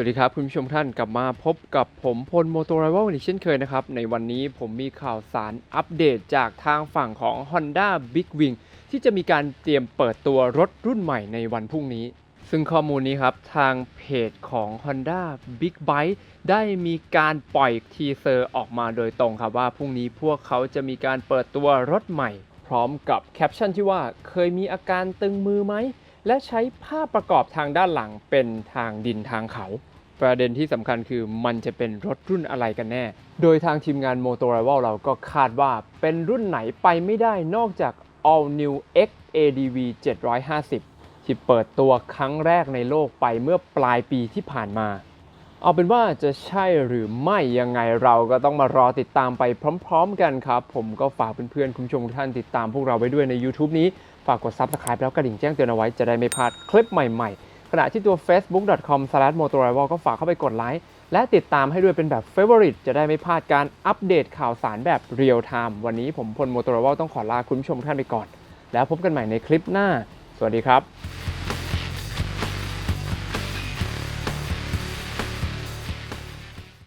วัสดีครับคุณผู้ชมท่านกลับมาพบกับผมพลโมโตไรวลอีกเช่นเคยนะครับ ในวันนี้ผมมีข่าวสารอัปเดตจากทางฝั่งของ Honda Big Wing ที่จะมีการเตรียมเปิดตัวรถรุ่นใหม่ในวันพรุ่งนี้ ซึ่งข้อมูลนี้ครับ ทางเพจของ Honda Big Bike ได้มีการปล่อยทีเซอร์ออกมาโดยตรงครับว่าพรุ่งนี้พวกเขาจะมีการเปิดตัวรถใหม่ พร้อมกับแคปชั่นที่ว่าเคยมีอาการตึงมือไหม และใช้ภาพประกอบทางด้านหลังเป็นทางดินทางเขา ประเด็นที่สำคัญคือมันจะเป็นรถรุ่นอะไรกันแน่ โดยทางทีมงาน m o t o r i v a l เราก็คาดว่าเป็นรุ่นไหนไปไม่ได้นอกจาก All New X ADV 750 ที่เปิดตัวครั้งแรกในโลกไปเมื่อปลายปีที่ผ่านมา เอาเป็นว่าจะใช่หรือไม่ยังไงเราก็ต้องมารอติดตามไปพร้อม ๆ กันครับ ผมก็ฝากเพื่อนๆ คุณผู้ชมทุกท่านติดตามพวกเราไว้ด้วยใน YouTube นี้ ฝากกด Subscribe แล้วกระดิ่งแจ้งเตือนเอาไว้จะได้ไม่พลาดคลิปใหม่ๆ ขณะที่ตัว facebook.com/motorival ก็ฝากเข้าไปกดไลค์และติดตามให้ด้วยเป็นแบบ Favorite จะได้ไม่พลาดการอัปเดตข่าวสารแบบ Real Time วันนี้ผมพล Motorival ต้องขอลาคุณผู้ชมทุกท่านไปก่อน แล้วพบกันใหม่ในคลิปหน้า สวัสดีครับ